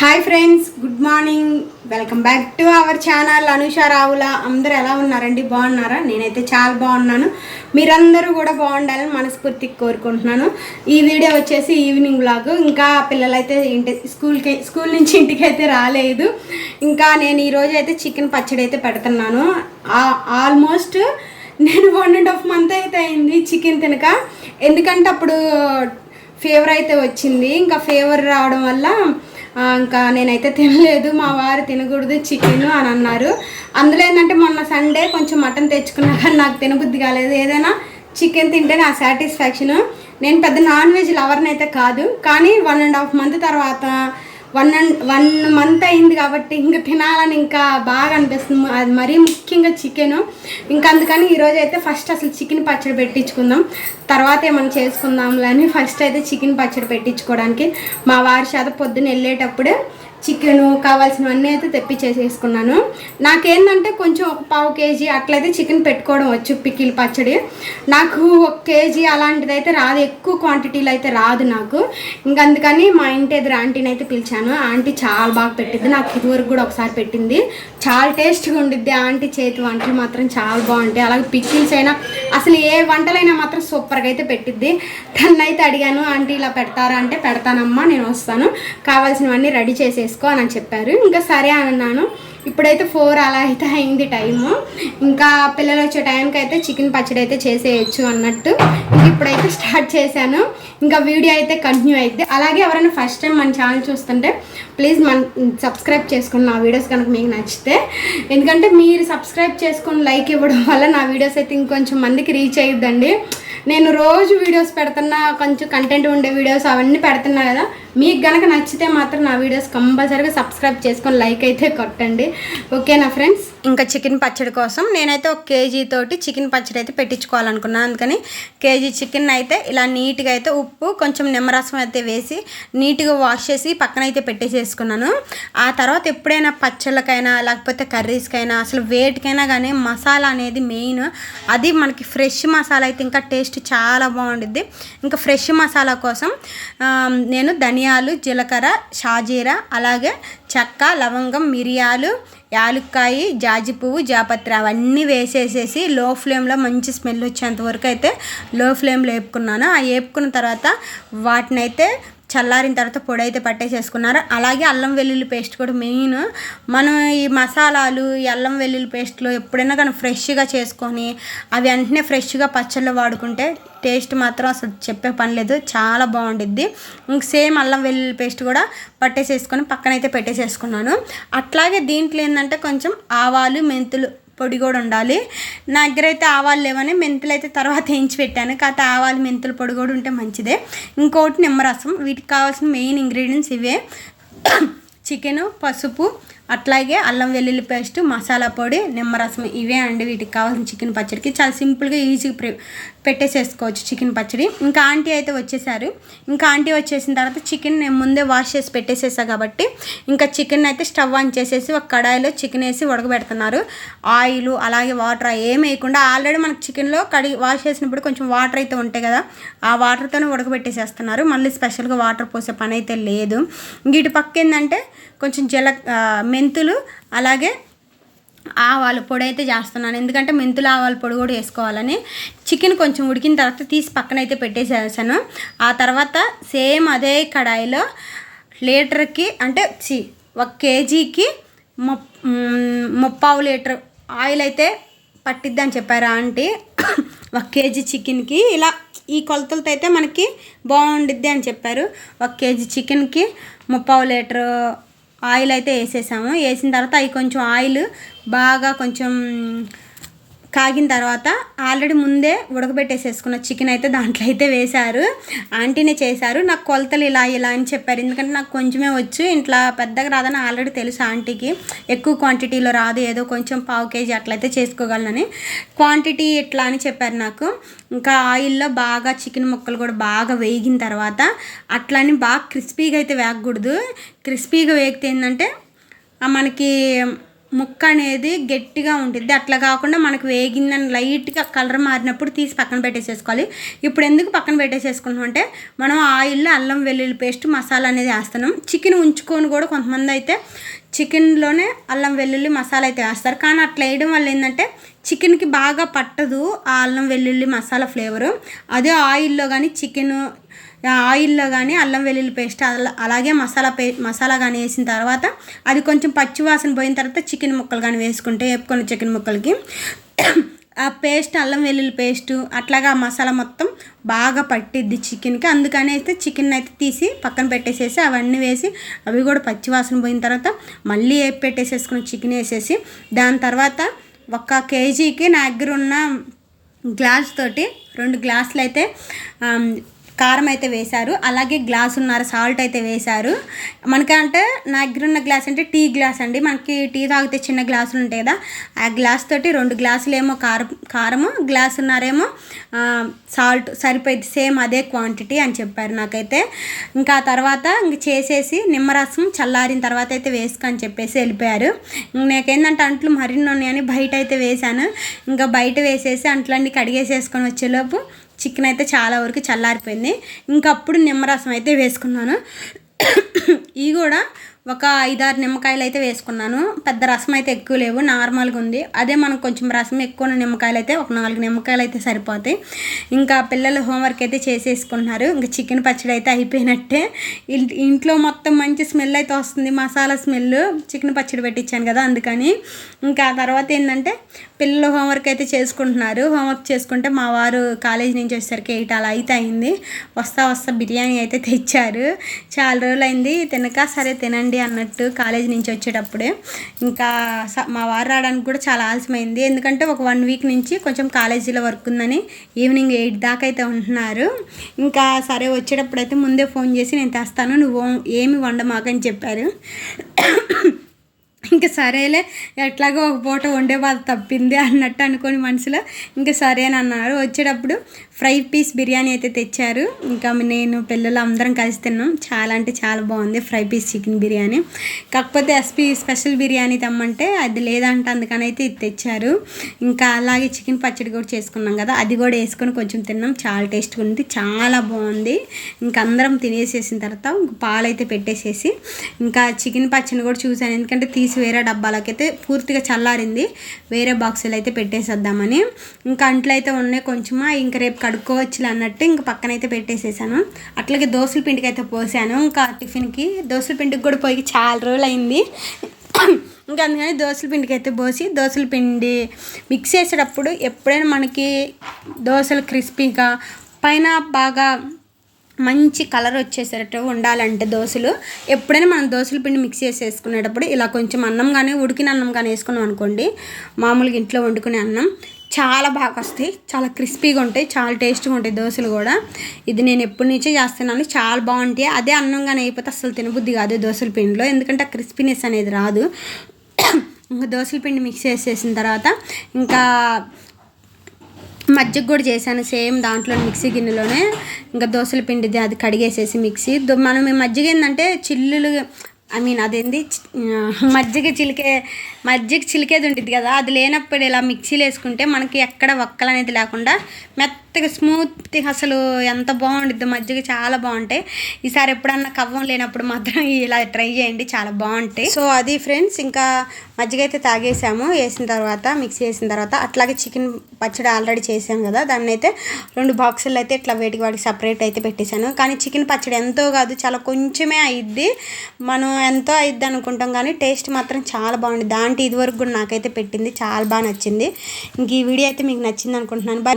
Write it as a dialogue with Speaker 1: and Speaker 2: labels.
Speaker 1: Hi friends good morning. Welcome back to our channel. Anusha Raavula అందరూ ఎలా ఉన్నారండి? బాగున్నారా? నేనైతే చాలా బాగున్నాను. మీరందరూ కూడా బాగుండాలని మనస్ఫూర్తికి కోరుకుంటున్నాను. ఈ వీడియో వచ్చేసి ఈవినింగ్ బ్లాగ్ ఇంకా పిల్లలైతే ఇంటి స్కూల్కి స్కూల్ నుంచి ఇంటికి అయితే రాలేదు. ఇంకా నేను ఈరోజు అయితే చికెన్ పచ్చడి అయితే పెడుతున్నాను. ఆల్మోస్ట్ నేను వన్ అండ్ హాఫ్ మంత్ అయితే అయింది చికెన్ తినక. ఎందుకంటే అప్పుడు ఫీవర్ అయితే వచ్చింది. ఇంకా ఫీవర్ రావడం వల్ల ఇంకా నేనైతే తినలేదు మా వారు తినకూడదు చికెన్ అని అన్నారు. అందులో ఏంటంటే మొన్న సండే కొంచెం మటన్ తెచ్చుకున్నా కానీ నాకు తినబుద్ధి కాలేదు. ఏదైనా చికెన్ తింటే నా సాటిస్ఫాక్షను. నేను పెద్ద నాన్ వెజ్ లవర్ని అయితే కాదు కానీ వన్ అండ్ హాఫ్ మంత్ తర్వాత వన్ అండ్ వన్ మంత్ అయింది కాబట్టి ఇంకా తినాలని ఇంకా బాగా అనిపిస్తుంది. అది మరీ ముఖ్యంగా చికెన్. ఇంకా అందుకని ఈరోజు అయితే ఫస్ట్ అసలు చికెన్ పచ్చడి పెట్టించుకుందాం. తర్వాత ఏమైనా చేసుకుందాంలే అని ఫస్ట్ అయితే చికెన్ పచ్చడి పెట్టించుకోవడానికి. మా వారి చేత పొద్దున్న వెళ్ళేటప్పుడే చికెను కావాల్సినవన్నీ అయితే తెప్పించేసేసుకున్నాను. నాకేంటంటే కొంచెం ఒక పావు కేజీ అట్లయితే చికెన్ పెట్టుకోవడం వచ్చు పికిల్ పచ్చడి. నాకు ఒక కేజీ అలాంటిది అయితే రాదు ఎక్కువ క్వాంటిటీలో అయితే రాదు నాకు. ఇంకా అందుకని మా ఇంటి ఎదురు ఆంటీని అయితే పిలిచాను. ఆంటీ చాలా బాగా పెట్టింది నాకు ఇదివరకు కూడా ఒకసారి పెట్టింది. చాలా టేస్ట్గా ఉండిద్ది ఆంటీ చేతి వంటలు మాత్రం చాలా బాగుంటాయి. అలాగే పికిల్స్ అయినా అసలు ఏ వంటలైనా మాత్రం సూపర్గా అయితే పెట్టిద్ది. తనైతే అడిగాను ఆంటీ ఇలా పెడతారా? అంటే పెడతానమ్మా నేను వస్తాను. కావాల్సినవన్నీ రెడీ చేసుకో అని చెప్పారు. ఇంకా సరే అని అన్నాను. ఇప్పుడైతే ఫోర్ అలా అయితే అయింది టైము ఇంకా పిల్లలు వచ్చే టైంకి అయితే చికెన్ పచ్చడి అయితే చేసేయచ్చు అన్నట్టు ఇంక ఇప్పుడైతే స్టార్ట్ చేశాను. ఇంకా వీడియో అయితే కంటిన్యూ అయితే అలాగే ఎవరైనా ఫస్ట్ టైం మన ఛానల్ చూస్తుంటే ప్లీజ్ మన సబ్స్క్రైబ్ చేసుకుని నా వీడియోస్ కనుక మీకు నచ్చితే. ఎందుకంటే మీరు సబ్స్క్రైబ్ చేసుకొని లైక్ ఇవ్వడం వల్ల నా వీడియోస్ అయితే ఇంకొంచెం మందికి రీచ్ అయ్యిద్దండి నేను రోజు వీడియోస్ పెడుతున్నా కొంచెం కంటెంట్ ఉండే వీడియోస్ అవన్నీ పెడుతున్నా కదా. మీకు గనక నచ్చితే మాత్రం నా వీడియోస్ కంపల్సరీగా సబ్స్క్రైబ్ చేసుకొని లైక్ అయితే కొట్టండి. ఓకేనా ఫ్రెండ్స్? ఇంకా చికెన్ పచ్చడి కోసం నేనైతే ఒక కేజీ తోటి చికెన్ పచ్చడి అయితే పెట్టించుకోవాలనుకున్నాను. అందుకని కేజీ చికెన్ అయితే ఇలా నీట్గా అయితే ఉప్పు కొంచెం నిమ్మరసం అయితే వేసి నీట్గా వాష్ చేసి పక్కన అయితే పెట్టేసేసుకున్నాను. ఆ తర్వాత ఎప్పుడైనా పచ్చళ్ళకైనా లేకపోతే కర్రీస్కైనా అసలు వేటికైనా కానీ మసాలా అనేది మెయిన్. అది మనకి ఫ్రెష్ మసాలా అయితే ఇంకా టేస్ట్ చాలా బాగుంటుంది ఇంకా ఫ్రెష్ మసాలా కోసం నేను ధనియా ధనియాలు జీలకర్ర షాజీరా అలాగే చెక్క లవంగం మిరియాలు యాలుక్కాయ జాజి పువ్వు జాపత్రి అవన్నీ వేసేసేసి లో ఫ్లేమ్లో మంచి స్మెల్ వచ్చేంత వరకు అయితే లో ఫ్లేమ్లో వేపుకున్నాను. ఆ వేపుకున్న తర్వాత వాటినైతే చల్లారిన తర్వాత పొడి అయితే పట్టేసేసుకున్నారు. అలాగే అల్లం వెల్లుల్లి పేస్ట్ కూడా మెయిన్. మనం ఈ మసాలాలు ఈ అల్లం వెల్లుల్లి పేస్ట్లో ఎప్పుడైనా కానీ ఫ్రెష్గా చేసుకొని అవి వెంటనే ఫ్రెష్గా పచ్చళ్ళు వాడుకుంటే టేస్ట్ మాత్రం అసలు చెప్పే పని లేదు. చాలా బాగుండిద్ది. ఇంక సేమ్ అల్లం వెల్లుల్లి పేస్ట్ కూడా పట్టేసేసుకొని పక్కనైతే పెట్టేసేసుకున్నాను. అట్లాగే దీంట్లో ఏంటంటే కొంచెం ఆవాలు మెంతులు పొడి కూడా ఉండాలి. నా దగ్గర అయితే ఆవాలు లేవని మెంతులు అయితే తర్వాత వేయించి పెట్టాను. కాకపోతే ఆవాలు మెంతులు పొడి కూడా ఉంటే మంచిదే. ఇంకోటి నిమ్మరసం. వీటికి కావాల్సిన మెయిన్ ఇంగ్రీడియంట్స్ ఇవే. చికెను పసుపు అట్లాగే అల్లం వెల్లుల్లి పేస్ట్ మసాలా పొడి నిమ్మరసం ఇవే అండి వీటికి కావాల్సిన చికెన్ పచ్చడికి. చాలా సింపుల్గా ఈజీగా ప్రి పెట్టేసేసుకోవచ్చు చికెన్ పచ్చడి. ఇంకా ఆంటీ అయితే వచ్చేసారు. ఇంకా ఆంటీ వచ్చేసిన తర్వాత చికెన్ నేను ముందే వాష్ చేసి పెట్టేసేసా కాబట్టి ఇంకా చికెన్ అయితే స్టవ్ ఆన్ చేసేసి ఒక కడాయిలో చికెన్ వేసి ఉడకబెడుతున్నారు. ఆయిల్ అలాగే వాటర్ ఏం వేయకుండా ఆల్రెడీ మనకి చికెన్లో కడిగి వాష్ చేసినప్పుడు కొంచెం వాటర్ అయితే ఉంటాయి కదా ఆ వాటర్తోనే ఉడకబెట్టేసేస్తున్నారు. మళ్ళీ స్పెషల్గా వాటర్ పోసే పని అయితే లేదు. ఇంక ఇటు పక్క ఏంటంటే కొంచెం జల మే మెంతులు అలాగే ఆవాలు పొడి అయితే చేస్తున్నాను. ఎందుకంటే మెంతులు ఆవాల పొడి కూడా వేసుకోవాలని చికెన్ కొంచెం ఉడికిన తర్వాత తీసి పక్కన అయితే పెట్టేసేసాను. ఆ తర్వాత సేమ్ అదే కడాయిలో లీటర్కి అంటే చి ఒక కేజీకి ముప్పావు లీటర్ ఆయిల్ అయితే పట్టిద్ది అని చెప్పారు ఆంటీ? ఒక కేజీ చికెన్కి ఇలా ఈ కొలతలతో అయితే మనకి బాగుండిద్ది అని చెప్పారు. ఒక కేజీ చికెన్కి ముప్పావు లీటర్ ఆయిల్ అయితే వేసేసాము. వేసిన తర్వాత అవి కొంచెం ఆయిల్ బాగా కొంచెం కాగిన తర్వాత ఆల్రెడీ ముందే ఉడకబెట్టేసేసుకున్న చికెన్ అయితే దాంట్లో అయితే వేశారు. ఆంటీనే చేశారు. నాకు కొలతలు ఇలా ఇలా అని చెప్పారు. ఎందుకంటే నాకు కొంచెమే వచ్చు. ఇంట్లో పెద్దగా రాదని ఆల్రెడీ తెలుసు ఆంటీకి. ఎక్కువ క్వాంటిటీలో రాదు. ఏదో కొంచెం పావు కేజీ అట్లయితే చేసుకోగలనని. క్వాంటిటీ ఇట్లా అని చెప్పారు నాకు. ఇంకా ఆయిల్లో బాగా చికెన్ ముక్కలు కూడా బాగా వేగిన తర్వాత అట్లని బాగా క్రిస్పీగా అయితే వేగకూడదు. క్రిస్పీగా వేగితే ఏంటంటే మనకి ముక్క అనేది గట్టిగా ఉంటుంది అట్లా కాకుండా మనకు వేగిందని లైట్గా కలర్ మారినప్పుడు తీసి పక్కన పెట్టేసేసుకోవాలి. ఇప్పుడు ఎందుకు పక్కన పెట్టేసేసుకుంటాం అంటే మనం ఆయిల్లో అల్లం వెల్లుల్లి పేస్ట్ మసాలా అనేది వేస్తున్నాం. చికెన్ ఉంచుకొని కూడా కొంతమంది అయితే చికెన్లోనే అల్లం వెల్లుల్లి మసాలా అయితే వేస్తారు. కానీ అట్లా వేయడం వల్ల ఏంటంటే చికెన్కి బాగా పట్టదు ఆ అల్లం వెల్లుల్లి మసాలా ఫ్లేవరు. అదే ఆయిల్లో కానీ చికెన్ ఆయిల్లో కానీ అల్లం వెల్లుల్లి పేస్ట్ అలా అలాగే మసాలా పే మసాలా కానీ వేసిన తర్వాత అది కొంచెం పచ్చి వాసన పోయిన తర్వాత చికెన్ ముక్కలు కానీ వేసుకుంటే వేపుకొని చికెన్ ముక్కలకి ఆ పేస్ట్ అల్లం వెల్లుల్లి పేస్ట్ అట్లాగా ఆ మసాలా మొత్తం బాగా పట్టిద్ది చికెన్కి. అందుకని అయితే చికెన్ అయితే తీసి పక్కన పెట్టేసేసి అవన్నీ వేసి అవి కూడా పచ్చి వాసన పోయిన తర్వాత మళ్ళీ వేపి పెట్టేసేసుకుని చికెన్ వేసేసి దాని తర్వాత ఒక కేజీకి నా దగ్గర ఉన్న గ్లాస్ తోటి రెండు గ్లాసులు అయితే కారం అయితే వేశారు అలాగే గ్లాస్ ఉన్నారు సాల్ట్ అయితే వేశారు. మనకంటే నా దగ్గర ఉన్న గ్లాస్ అంటే టీ గ్లాస్ అండి. మనకి టీ తాగితే చిన్న గ్లాసులు ఉంటాయి కదా ఆ గ్లాస్ తోటి రెండు గ్లాసులు ఏమో కారం కారము గ్లాసున్నరేమో సాల్ట్ సరిపోయింది సేమ్ అదే క్వాంటిటీ అని చెప్పారు నాకైతే. ఇంకా తర్వాత ఇంక చేసేసి నిమ్మరసం చల్లారిన తర్వాత అయితే వేసుకొని చెప్పేసి వెళ్ళిపోయారు. నాకేంటంటే అంట్లు మరిన్ని ఉన్నాయని బయట అయితే వేశాను. ఇంకా బయట వేసేసి అంట్లన్నీ కడిగేసేసుకొని వచ్చేలోపు చికెన్ అయితే చాలా వరకు చల్లారిపోయింది. ఇంకా అప్పుడు నిమ్మరసం అయితే వేసుకున్నాను. ఇవి కూడా ఒక ఐదారు నిమ్మకాయలు అయితే వేసుకున్నాను. పెద్ద రసం అయితే ఎక్కువ లేవు నార్మల్గా ఉంది. అదే మనకు కొంచెం రసం ఎక్కువ ఉన్న నిమ్మకాయలు అయితే ఒక నాలుగు నిమ్మకాయలు అయితే సరిపోతాయి. ఇంకా పిల్లలు హోంవర్క్ అయితే చేసేసుకుంటున్నారు. ఇంకా చికెన్ పచ్చడి అయితే అయిపోయినట్టే. ఇంట్లో మొత్తం మంచి స్మెల్ అయితే వస్తుంది మసాలా స్మెల్ చికెన్ పచ్చడి పెట్టించాను కదా అందుకని. ఇంకా తర్వాత ఏంటంటే పిల్లలు హోంవర్క్ అయితే చేసుకుంటున్నారు. హోంవర్క్ చేసుకుంటే మా వారు కాలేజ్ నుంచి వచ్చేసరికి ఎయిట్ అలా అయితే అయింది. వస్తా వస్తా బిర్యానీ అయితే తెచ్చారు. చాలా రోజులు అయింది తినక సరే తినండి అన్నట్టు కాలేజ్ నుంచి వచ్చేటప్పుడే. ఇంకా స- మా వారు రావడానికి కూడా చాలా ఆలస్యమైంది. ఎందుకంటే ఒక వన్ వీక్ నుంచి కొంచెం కాలేజీలో వర్క్ ఉందని ఈవినింగ్ ఎయిట్ దాకా అయితే ఉంటున్నారు. ఇంకా సరే వచ్చేటప్పుడు అయితే ముందే ఫోన్ చేసి నేను తెస్తాను. నువ్వు ఏమి వండమాకని చెప్పారు. ఇంకా సరేలే ఎట్లాగో ఒక పూట వండే బాధ తప్పింది అన్నట్టు అనుకొని మనసులో ఇంకా సరే అని అన్నారు. వచ్చేటప్పుడు ఫ్రై పీస్ బిర్యానీ అయితే తెచ్చారు. ఇంకా నేను పిల్లలు అందరం కలిసి తిన్నాం. చాలా అంటే చాలా బాగుంది ఫ్రై పీస్ చికెన్ బిర్యానీ. కాకపోతే ఎస్పీ స్పెషల్ బిర్యానీ తెమ్మంటే అది లేదంట అందుకని అయితే ఇది తెచ్చారు. ఇంకా అలాగే చికెన్ పచ్చడి కూడా చేసుకున్నాం కదా అది కూడా వేసుకొని కొంచెం తిన్నాం. చాలా టేస్ట్గా ఉంది చాలా బాగుంది. ఇంకా అందరం తినేసేసిన తర్వాత ఇంక పాలైతే పెట్టేసేసి ఇంకా చికెన్ పచ్చడిని కూడా చూశాను. ఎందుకంటే తీసి వేరే డబ్బాలకైతే పూర్తిగా చల్లారింది. వేరే బాక్సులు అయితే పెట్టేసేద్దామని. ఇంకా అంట్లో అయితే ఉన్నాయి కొంచెమా ఇంకా రేపు కడుక్కోవచ్చులే అన్నట్టు ఇంకా పక్కనైతే పెట్టేసేసాను. అట్లాగే దోశల పిండికి అయితే పోసాను. ఇంకా టిఫిన్కి దోశల పిండికి కూడా పోయి చాలా రోజులు అయింది ఇంకా అందుకని దోశల పిండికి అయితే పోసి దోశల పిండి మిక్స్ చేసేటప్పుడు ఎప్పుడైనా మనకి దోశలు క్రిస్పీగా పైన బాగా మంచి కలర్ వచ్చేసేటట్టు ఉండాలంటే దోశలు. ఎప్పుడైనా మనం దోశల పిండి మిక్స్ చేసి వేసుకునేటప్పుడు ఇలా కొంచెం అన్నం కానీ ఉడికిన అన్నం కానీ వేసుకున్నాం అనుకోండి మామూలుగా ఇంట్లో వండుకునే అన్నం చాలా బాగా వస్తాయి. చాలా క్రిస్పీగా ఉంటాయి. చాలా టేస్ట్గా ఉంటాయి దోశలు కూడా. ఇది నేను ఎప్పటి నుంచే చేస్తున్నాను. చాలా బాగుంటాయి. అదే అన్నంగానే అయిపోతే అసలు తినబుద్ధి కాదు దోశల పిండిలో. ఎందుకంటే ఆ క్రిస్పీనెస్ అనేది రాదు. ఇంకా దోశల పిండి మిక్స్ చేసేసిన తర్వాత ఇంకా మజ్జిగ కూడా చేశాను. సేమ్ దాంట్లో మిక్సీ గిన్నెలోనే. ఇంకా దోశల పిండిది అది కడిగేసేసి మిక్సీ. దో- మనం మజ్జిగ ఏంటంటే చిల్లులు ఐ మీన్ అదేంది? మజ్జిగ చిలికే మజ్జిగ చిలికేది ఉంటుంది కదా. అది లేనప్పుడు ఇలా మిక్సీలు వేసుకుంటే మనకి ఎక్కడ వక్కలు అనేది లేకుండా మెత్తగా స్మూత్గా అసలు ఎంత బాగుండిద్ది మజ్జిగ చాలా బాగుంటాయి. ఈసారి ఎప్పుడన్నా కవ్వం లేనప్పుడు మాత్రం ఇలా ట్రై చేయండి చాలా బాగుంటాయి. సో అది ఫ్రెండ్స్ ఇంకా మజ్జిగ అయితే తాగేసాము వేసిన తర్వాత మిక్సీ వేసిన తర్వాత అట్లాగే చికెన్ పచ్చడి ఆల్రెడీ చేసాం కదా దాన్ని అయితే రెండు బాక్సులు అయితే ఇట్లా వేటికి వాటికి సపరేట్ అయితే పెట్టేశాను. కానీ చికెన్ పచ్చడి ఎంతో కాదు చాలా కొంచెమే అయ్యిద్ది మనం ఎంతో అయ్యిద్ది అనుకుంటాం కానీ టేస్ట్ మాత్రం చాలా బాగుంది. దాంట్లో ఇదివరకు కూడా నాకైతే పెట్టింది చాలా బాగా నచ్చింది. ఇంక ఈ వీడియో అయితే మీకు నచ్చింది అనుకుంటున్నాను. బాయ్